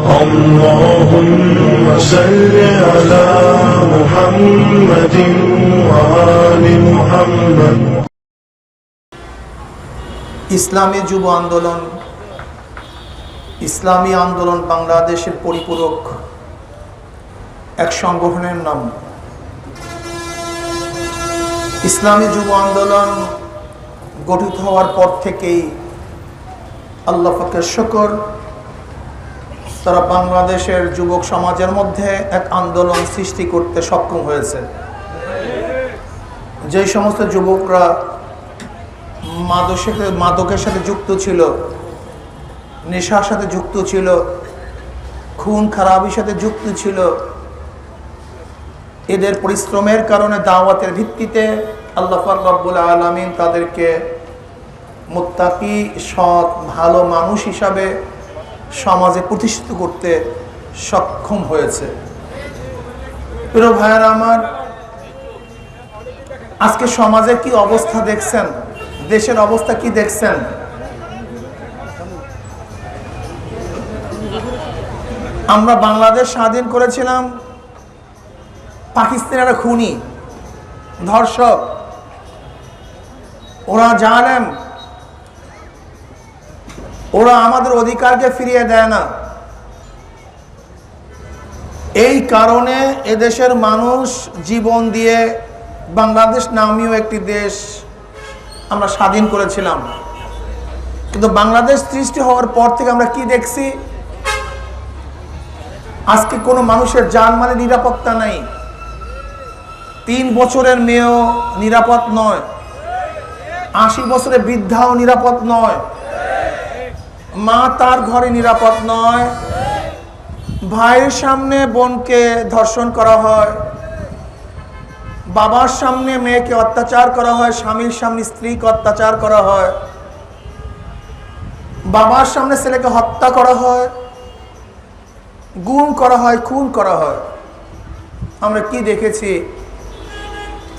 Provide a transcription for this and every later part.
اللهم صل على محمد وآل محمد ইসলামী যুব আন্দোলন ইসলামী আন্দোলন বাংলাদেশের পরিপূরক এক সংগঠনের নাম ইসলামী যুব আন্দোলন গঠিত হওয়ার পর থেকেই আল্লাহ ফাকের শকর তারা বাংলাদেশের যুবক সমাজের মধ্যে এক আন্দোলন সৃষ্টি করতে সক্ষম হয়েছে। যে সমস্ত যুবকরা মাদকের মাদকের সাথে যুক্ত ছিল, নেশার সাথে যুক্ত ছিল, খুন খারাপির সাথে যুক্ত ছিল, এদের পরিশ্রমের কারণে, দাওয়াতের ভিত্তিতে আল্লাহ রব্বুল আলমিন তাদেরকে মোত্তাকি, সৎ, ভালো মানুষ হিসাবে সমাজে প্রতিষ্ঠিত করতে সক্ষম হয়েছে। প্রিয় ভাইয়ার আমার, আজকে সমাজের কি অবস্থা দেখছেন? দেশের অবস্থা কি দেখছেন? আমরা বাংলাদেশ স্বাধীন করেছিলাম। পাকিস্তানেরা খুনি, ধর্ষক, ওরা জানেন ওরা আমাদের অধিকারকে ফিরিয়ে দেয় না। এই কারণে এদেশের মানুষ জীবন দিয়ে বাংলাদেশ নামীয় একটি দেশ আমরা স্বাধীন করেছিলাম। কিন্তু বাংলাদেশ সৃষ্টি হওয়ার পর থেকে আমরা কি দেখছি? আজকে কোনো মানুষের জানমালে নিরাপত্তা নাই। তিন বছরের মেয়েও নিরাপদ নয়। আশি বছরের বৃদ্ধাও নিরাপদ নয়। মা তার ঘরে নিরাপদ নয়। ভাইয়ের সামনে বোনকে ধর্ষণ করা হয়। বাবার সামনে মেয়েকে অত্যাচার করা হয়, স্বামীর সামনে স্ত্রীকে অত্যাচার করা হয়। বাবার সামনে ছেলেকে হত্যা করা হয়। গুম করা হয়, খুন করা হয়। আমরা কি দেখেছি?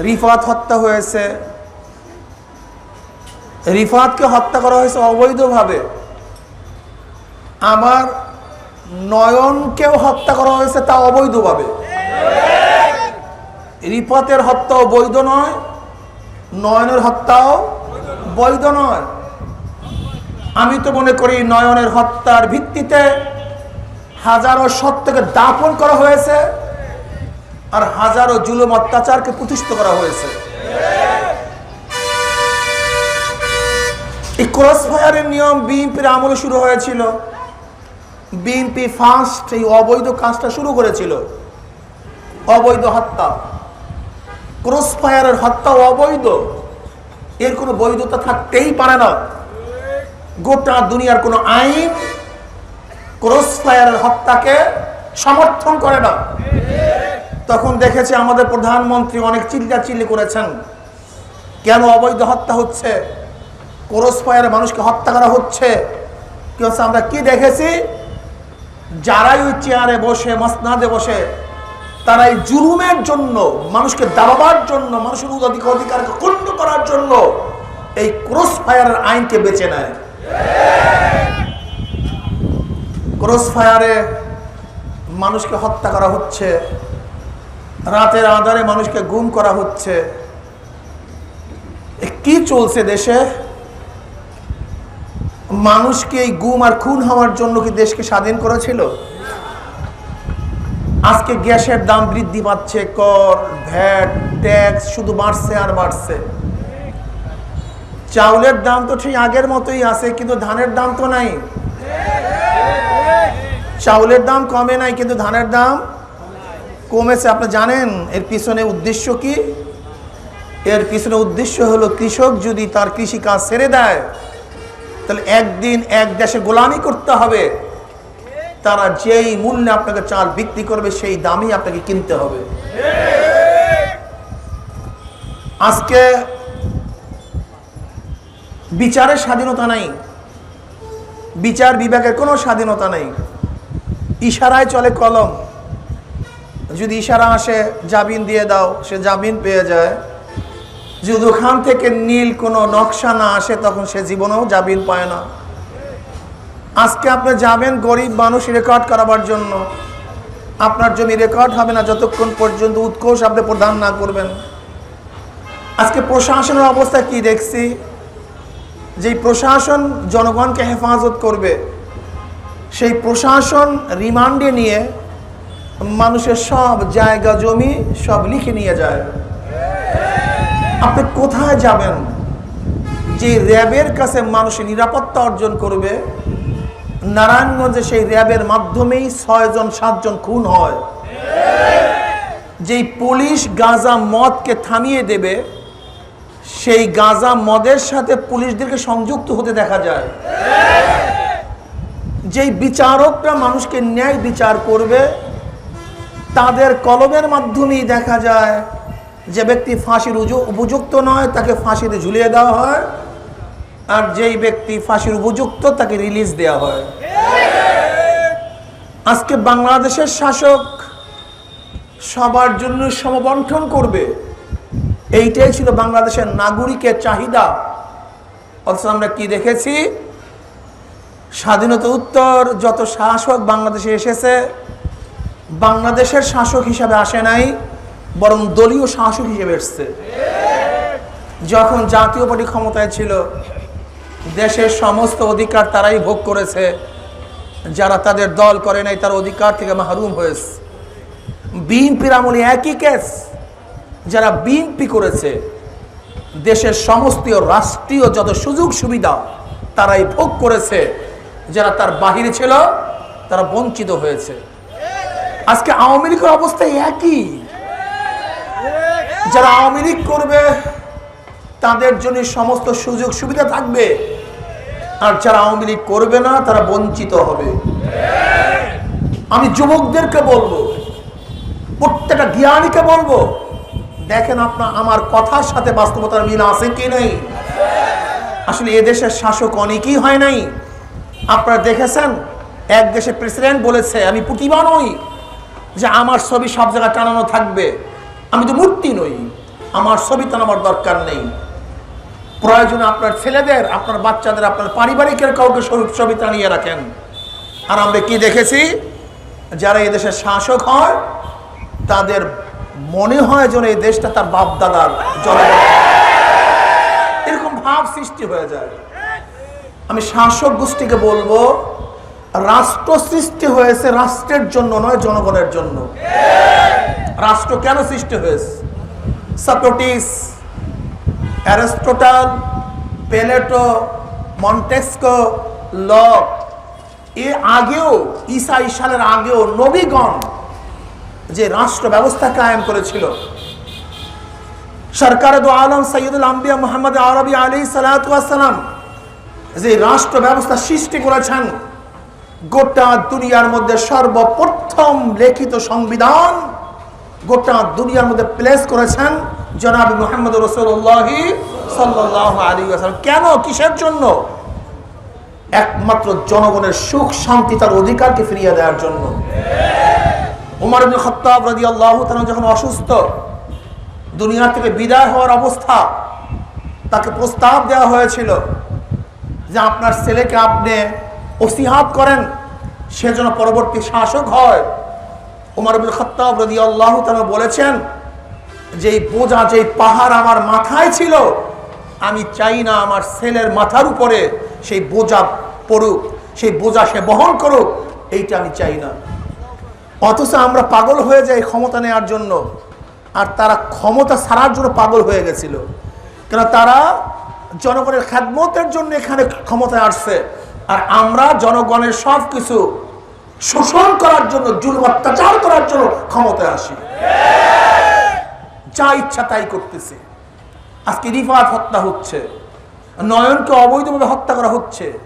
রিফাত হত্যা হয়েছে। রিফাতকে হত্যা করা হয়েছে অবৈধভাবে। আমার নয়নকেও হত্যা করা হয়েছে তা অবৈধভাবে। রিফাতের হত্যাও বৈধ নয়, নয়নের হত্যাও বৈধ নয়। আমি তো মনে করি নয়নের হত্যার ভিত্তিতে হাজারো সত্যকে দাপন করা হয়েছে আর হাজারো জুলুম অত্যাচারকে প্রতিষ্ঠিত করা হয়েছে। এই ক্রস ফায়ারের নিয়ম বিএনপির আমলে শুরু হয়েছিল। বিএনপি ফার্স্ট এই অবৈধ কাজটা শুরু করেছিল। অবৈধ হত্যা। ক্রস ফায়ারের হত্যা অবৈধ। এর কোনো বৈধতা থাকতেই পারে না। গোটা দুনিয়ার কোনো আইন ক্রস ফায়ারের হত্যাকে সমর্থন করে না। তখন দেখেছে আমাদের প্রধানমন্ত্রী অনেক চিল্লা চিল্লি করেছেন। কেন অবৈধ হত্যা হচ্ছে? ক্রস ফায়ারে মানুষকে হত্যা করা হচ্ছে। কি হচ্ছে? আমরা কি দেখেছি? যারাই ওই চেয়ারে বসে, মসনাদে বসে তারা এই জুলুমের জন্য, মানুষকে দাবাবার জন্য, মানুষের অধিক অধিকারকে ক্ষুণ্ণ করার জন্য এই ক্রস ফায়ারের আইনকে বেছে নেয়। ক্রস ফায়ারে মানুষকে হত্যা করা হচ্ছে, রাতের আধারে মানুষকে গুম করা হচ্ছে। কি চলছে দেশে? মানুষকে এই গুম আর খুন হওয়ার জন্য কি দেশকে স্বাধীন করেছিল? আজকে গ্যাসের দাম বৃদ্ধি পাচ্ছে, কর, ভ্যাট, ট্যাক্স শুধু বাড়ছে আর বাড়ছে। চাউলের দাম তো ঠিক আগের মতোই আছে, কিন্তু ধানের দাম তো নাই। চাউলের দাম কমে নাই, কিন্তু ধানের দাম কমেছে। আপনি জানেন, এর পিছনে উদ্দেশ্য কি? এর পিছনে উদ্দেশ্য হলো কৃষক যদি তার কৃষি কাজ ছেড়ে দেয় তাহলে একদিন এক দেশে গোলামি করতে হবে। তারা যেই মূল্যে আপনাকে চাল বিক্রি করবে, সেই দামই আপনাকে কিনতে হবে। আজকে বিচারের স্বাধীনতা নাই, বিচার বিভাগের কোনো স্বাধীনতা নেই। ইশারায় চলে কলম। যদি ইশারা আসে, জামিন দিয়ে দাও, সে জামিন পেয়ে যায়। যদি ওখান থেকে নীল কোনো নকশা না আসে, তখন সে জীবনেও জামিন পায় না। আজকে আপনি যাবেন গরিব মানুষ রেকর্ড করাবার জন্য। আপনার জমি রেকর্ড হবে না, যতক্ষণ পর্যন্ত উৎকোষ আপনি প্রদান না করবেন। আজকে প্রশাসনের অবস্থা কি দেখছি? যে প্রশাসন জনগণকে হেফাজত করবে, সেই প্রশাসন রিমান্ডে নিয়ে মানুষের সব জায়গা জমি সব লিখে নিয়ে যায়। আপনি কোথায় যাবেন? যে র্যাবের কাছে মানুষের নিরাপত্তা অর্জন করবে, নারায়ণগঞ্জে সেই র্যাবের মাধ্যমেই ছয়জন, সাতজন খুন হয়। যেই পুলিশ গাঁজা মদকে থামিয়ে দেবে, সেই গাঁজা মদের সাথে পুলিশদেরকে সংযুক্ত হতে দেখা যায়। যেই বিচারকরা মানুষকে ন্যায় বিচার করবে, তাদের কলমের মাধ্যমেই দেখা যায় যে ব্যক্তি ফাঁসির উপযুক্ত নয়, তাকে ফাঁসিতে ঝুলিয়ে দেওয়া হয়। আর যেই ব্যক্তি ফাঁসির উপযুক্ত, তাকে রিলিজ দেওয়া হয়। আজকে বাংলাদেশের শাসক সবার জন্য সমবন্টন করবে। এইটাই ছিল বাংলাদেশের নাগরিকের চাহিদা। অথচ আমরা কি দেখেছি? স্বাধীনতা উত্তর, যত শাসক বাংলাদেশে এসেছে, বাংলাদেশের শাসক হিসাবে আসে নাই। বরং দলীয় শাসক হিসেবে এসছে। যখন জাতীয় পার্টি ক্ষমতায় ছিল, দেশের সমস্ত অধিকার তারাই ভোগ করেছে। যারা তাদের দল করে নাই, তার অধিকার থেকে মাহরুম হয়েছে। বিএনপির আমলে একই কেস যারা বিএনপি করেছে, দেশের সমস্ত রাষ্ট্রীয় যত সুযোগ সুবিধা তারাই ভোগ করেছে। যারা তার বাহিরে ছিল, তারা বঞ্চিত হয়েছে। আজকে আওয়ামী লীগের অবস্থা একই। যারা আওয়ামী লীগ করবে, তাদের জন্য সমস্ত সুযোগ সুবিধা থাকবে। আর যারা আওয়ামী লীগ করবে না, তারা বঞ্চিত হবে। আমি যুবকদেরকে বলব, প্রত্যেকটা জ্ঞানীকে বলব, দেখেন আপনার আমার কথার সাথে বাস্তবতার মিল আছে কি নেই? আসলে এদেশের শাসক অনেকেই হয় নাই। আপনারা দেখেছেন, এক দেশের প্রেসিডেন্ট বলেছে, আমি প্রতিভা নই যে আমার ছবি সব জায়গায় টানানো থাকবে। আমি তো মূর্তি নই। আমার ছবি আমার দরকার নেই। প্রয়োজনে আপনার ছেলেদের, আপনার বাচ্চাদের, আপনার পারিবারিকের কাউকে ছবি- ছবি টানিয়ে রাখেন। আর আমরা কি দেখেছি? যারা এই দেশের শাসক হয়, তাদের মনে হয় যেন এই দেশটা তার বাপ দাদার এরকম ভাব সৃষ্টি হয়ে যায়। আমি শাসক গোষ্ঠীকে বলব, রাষ্ট্র সৃষ্টি হয়েছে রাষ্ট্রের জন্য, নয় জনগণের জন্য। রাষ্ট্র কেন সৃষ্টি হয়েছে? Socrates, Aristotle, Plato, Montesquieu, Locke এর আগেও ঈসা ঈশানের আগেও নবীগণ যে রাষ্ট্র ব্যবস্থা কায়েম করেছিল। সরকার দো আলম সৈয়দুল আম্বিয়া মোহাম্মদ আরবি আলী সালাম যে রাষ্ট্র ব্যবস্থা সৃষ্টি করেছেন, গোটা দুনিয়ার মধ্যে সর্বপ্রথম লিখিত সংবিধান গোটা দুনিয়ার মধ্যে প্লেস করেছেন জনাব মোহাম্মদ রসুল্লাহি সাল্লাহ আলী আসালাম কেন? কিসের জন্য? একমাত্র জনগণের সুখ, শান্তি, তার অধিকারকে ফিরিয়ে দেওয়ার জন্য। উমর খত্তাব রাদিয়াল্লাহু তাআলা যখন অসুস্থ, দুনিয়া থেকে বিদায় হওয়ার অবস্থা, তাকে প্রস্তাব দেওয়া হয়েছিল যে আপনার ছেলেকে আপনি ওসিহাত করেন, সে যেন পরবর্তী শাসক হয়। উমর ইবনে খত্তাব রাদিয়াল্লাহু তাআলা বলেছেন যে বোঝা যে পাহাড় আমার মাথায় ছিল, আমি চাই না আমার ছেলের মাথার উপরে সেই বোঝা পড়ুক, সেই বোঝা সে বহন করুক, এইটা আমি চাই না। অথচ আমরা পাগল হয়ে যাই ক্ষমতা নেওয়ার জন্য, আর তারা ক্ষমতা ছাড়ার জন্য পাগল হয়ে গেছিল। কেন তারা জনগণের খেদমতের জন্য এখানে ক্ষমতায় আসছে, আর আমরা জনগণের সব কিছু শোষণ করার জন্য, জুলুম, অত্যাচার করার জন্য ক্ষমতায় আসি। যা ইচ্ছা তাই করতেছে। আজকে রিফাত হত্যা হচ্ছে। নয়নকে অবৈধভাবে হত্যা করা হচ্ছে।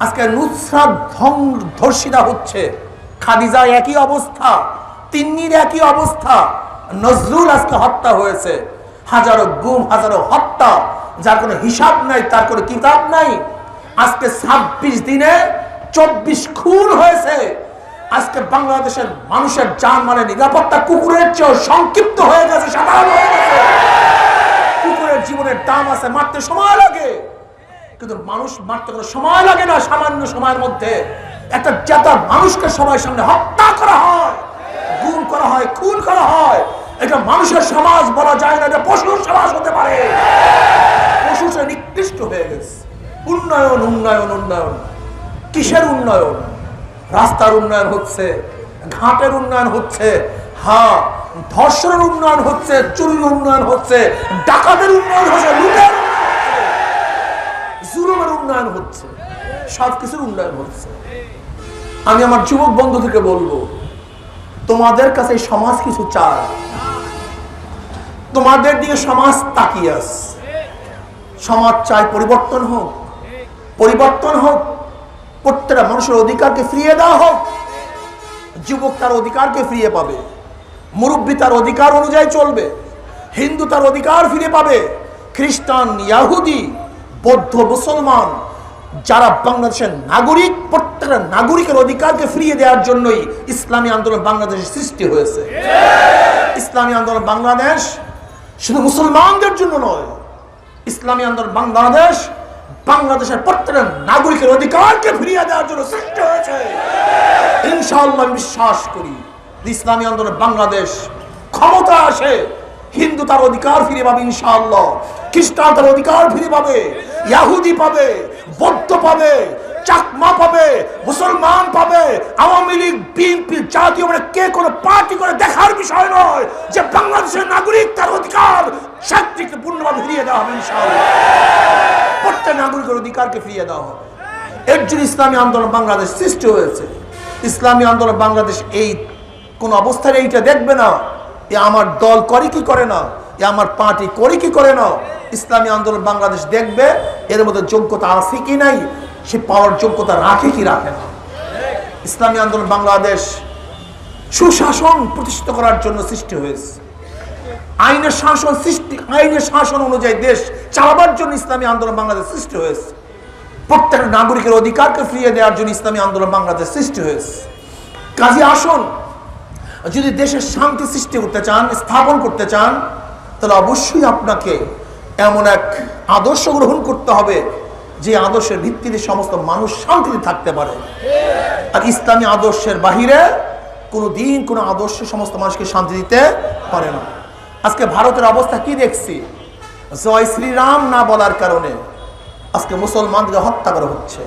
আজকে নুসরাত ধর্ষিতা হচ্ছে। খাদিজা একই অবস্থা, তিন্নির একই অবস্থা। নজরুল আজকে হত্যা হয়েছে। হাজারো গুম, হাজারো হত্যা। যার কোনো হিসাব নাই, তার কোনো কিতাব নাই। আজকে ছাব্বিশ দিনে চব্বিশ খুন হয়েছে। আজকে বাংলাদেশের মানুষের জান মানে নিরাপত্তা কুকুরের চেয়েও সংক্ষিপ্ত হয়ে গেছে, সাধারণ হয়ে গেছে। কুকুরের জীবনের দাম আছে মারতে সময় লাগে কিন্তু মানুষ মারতে কোনো সময় লাগে না, সামান্য সময়ের মধ্যে একটা জেতার মানুষকে সবার সামনে হত্যা করা হয়, গুম করা হয়, খুন করা হয়। এটা মানুষের সমাজ বলা যায় না, এটা পশুর সমাজ হতে পারে। পশু সে নিকৃষ্ট হয়ে গেছে। উন্নয়ন উন্নয়ন উন্নয়ন। কিসের উন্নয়ন? রাস্তার উন্নয়ন হচ্ছে, ঘাটের উন্নয়ন হচ্ছে হ্যাঁ ধর্ষণের উন্নয়ন হচ্ছে, চুরির উন্নয়ন হচ্ছে, ডাকাতের উন্নয়ন হচ্ছে, লুটের জুলুমের উন্নয়ন হচ্ছে সব কিছুর উন্নয়ন হচ্ছে। আমি আমার যুবক বন্ধুদেরকে বলব, তোমাদের কাছে সমাজ কিছু চায় তোমাদের দিকে সমাজ তাকিয়ে আস সমাজ চায় পরিবর্তন হোক পরিবর্তন হোক প্রত্যেকটা মানুষের অধিকারকে ফিরিয়ে দেওয়া হোক। যুবক তার অধিকারকে ফিরিয়ে পাবে। মুরব্বী তার অধিকার অনুযায়ী চলবে। হিন্দু তার অধিকার ফিরে পাবে। খ্রিস্টান, ইয়াহুদি, বৌদ্ধ, মুসলমান, যারা বাংলাদেশের নাগরিক, প্রত্যেকটা নাগরিকের অধিকারকে ফিরিয়ে দেওয়ার জন্যই ইসলামী আন্দোলন বাংলাদেশের সৃষ্টি হয়েছে। ইসলামী আন্দোলন বাংলাদেশ শুধু মুসলমানদের জন্য নয়, ইসলামী আন্দোলন বাংলাদেশ বাংলাদেশের প্রত্যেকটা নাগরিকের অধিকারকে ফিরিয়ে দেওয়ার জন্য সৃষ্টি হয়েছে। ইনশাআল্লাহ বিশ্বাস করি, ইসলামী আন্দোলন বাংলাদেশ ক্ষমতা আসে, হিন্দু তার অধিকার ফিরে পাবে ইনশাআল্লাহ, খ্রিস্টান তার অধিকার ফিরে পাবে, ইয়াহুদি পাবে, বৌদ্ধ পাবে চাকমা পাবে, মুসলমান পাবে, আওয়ামী লীগ, বিএনপি, জাতীয় মানে কে কোনো পার্টি করে দেখার বিষয় নয় যে বাংলাদেশের নাগরিক তার অধিকার সাত্বিক পূর্ণভাবে ফিরিয়ে দেওয়া হবে প্রত্যেক নাগরিকের অধিকারকে ফিরিয়ে দেওয়া হবে। এর জন্য ইসলামী আন্দোলন বাংলাদেশ সৃষ্টি হয়েছে। ইসলামী আন্দোলন বাংলাদেশ এই কোন অবস্থায় এইটা দেখবে না। এ আমার দল করে কি করে না? এ আমার পার্টি করে কি করে না? ইসলামী আন্দোলন বাংলাদেশ দেখবে, এর মধ্যে যোগ্যতা আছে কি নাই? সে পাওয়ার যোগ্যতা রাখে কি রাখে না? ইসলামী আন্দোলন বাংলাদেশ সুশাসন প্রতিষ্ঠিত করার জন্য সৃষ্টি হয়েছে। আইনের শাসন সৃষ্টি, আইনের শাসন অনুযায়ী দেশ চালাবার জন্য ইসলামী আন্দোলন বাংলাদেশ সৃষ্টি হয়েছে। প্রত্যেক নাগরিকের অধিকারকে ফিরিয়ে দেওয়ার জন্য ইসলামী আন্দোলন বাংলাদেশ সৃষ্টি হয়েছে। কাজে আসুন, যদি দেশের শান্তি সৃষ্টি করতে চান, স্থাপন করতে চান, তাহলে অবশ্যই আপনাকে এমন এক আদর্শ গ্রহণ করতে হবে যে আদর্শের ভিত্তিতে সমস্ত মানুষ শান্তিতে থাকতে পারে। আর ইসলামী আদর্শের বাহিরে কোনো দিন কোনো আদর্শ সমস্ত মানুষকে শান্তি দিতে পারে না। আজকে ভারতের অবস্থা কি দেখছি? জয় শ্রীরাম না বলার কারণে আজকে মুসলমানদের হত্যা করা হচ্ছে।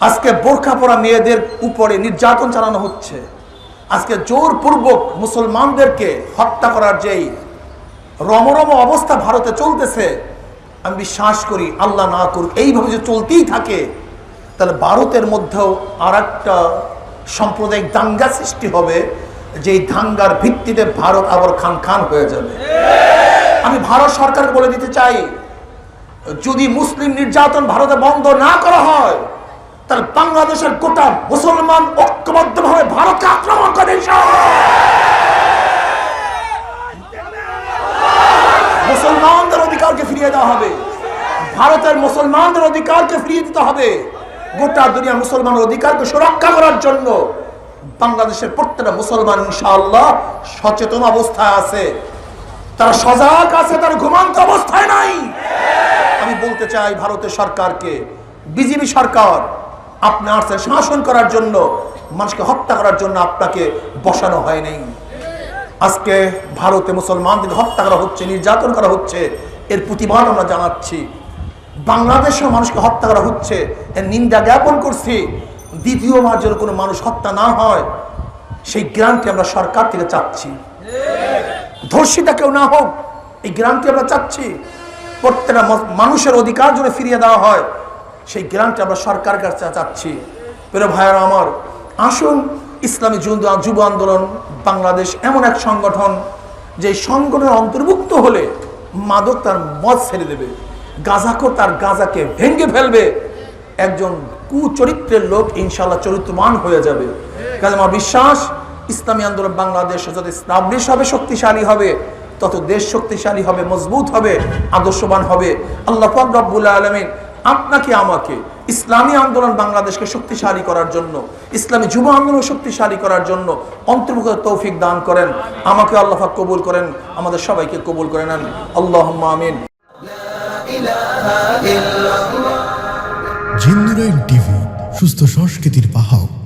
আজকে বোরখা পরা মেয়েদের উপরে নির্যাতন চালানো হচ্ছে। আজকে জোরপূর্বক মুসলমানদেরকে হত্যা করার যেই রমরম অবস্থা ভারতে চলতেছে আমি বিশ্বাস করি আল্লাহ না করুক, এইভাবে যে চলতেই থাকে, তাহলে ভারতের মধ্যেও আর একটা সাম্প্রদায়িক দাঙ্গা সৃষ্টি হবে, যেই দাঙ্গার ভিত্তিতে ভারত আবার খান খান হয়ে যাবে। আমি ভারত সরকারকে বলে দিতে চাই, যদি মুসলিম নির্যাতন ভারতে বন্ধ না করা হয়, তাহলে বাংলাদেশের গোটা মুসলমান ঐক্যবদ্ধভাবে ভারতকে আক্রমণ করে ইনশাআল্লাহ। মুসলমানদের অধিকারকে ফিরিয়ে দেওয়া হবে। ভারতের মুসলমানদের অধিকারকে ফিরিয়ে দিতে হবে। গোটা দুনিয়া মুসলমানের অধিকারকে সুরক্ষা করার জন্য বাংলাদেশের প্রত্যেকটা মুসলমান ইনশাআল্লাহ সচেতন অবস্থায় আছে। তারা সজাগ আছে, তারা ঘুমান্ত অবস্থায় নাই। আমি বলতে চাই ভারতের সরকারকে, বিজেপি সরকার, আপনি আসছে শাসন করার জন্য, মানুষকে হত্যা করার জন্য আপনাকে বসানো হয় নাই। আজকে ভারতে মুসলমানদের হত্যা করা হচ্ছে, নির্যাতন করা হচ্ছে। এর প্রতিবাদ আমরা জানাচ্ছি। বাংলাদেশেও মানুষকে হত্যা করা হচ্ছে, এর নিন্দা জ্ঞাপন করছি। দ্বিতীয়বার যেন কোনো মানুষ হত্যা না হয়, সেই গ্রান্টটি আমরা সরকার থেকে চাচ্ছি। ধর্ষিতা কেউ না হোক, এই গ্রান্টটি আমরা চাচ্ছি। প্রত্যেকটা মানুষের অধিকার যেন ফিরিয়ে দেওয়া হয়, সেই গ্রান্টটি আমরা সরকার কাছে চাচ্ছি। প্রিয় ভাইয়ারা আমার, আসুন ইসলামী যুব আন্দোলন, বাংলাদেশ এমন এক সংগঠন যে সংগঠনের অন্তর্ভুক্ত হলে মাদক তার মদ ছেড়ে দেবে, গাঁজাখোর তার গাঁজাকে ভেঙে ফেলবে। একজন কুচরিত্রের লোক ইনশাল্লাহ চরিত্রমান হয়ে যাবে। কাজে আমার বিশ্বাস, ইসলামী আন্দোলন বাংলাদেশ যত স্টাবলিশ হবে, শক্তিশালী হবে, তত দেশ শক্তিশালী হবে, মজবুত হবে, আদর্শবান হবে। আল্লাহ রব্বুল আলমিন আপনাকে, আমাকে ইসলামী আন্দোলন বাংলাদেশকে শক্তিশালী করার জন্য, ইসলামী যুব আন্দোলন শক্তিশালী করার জন্য অন্তর্ভুক্ত তৌফিক দান করেন। আমাকে আল্লাহ কবুল করেন, আমাদের সবাইকে কবুল করে নেন। আল্লাহ আমিন। সুস্থ সংস্কৃতির পাহাড়।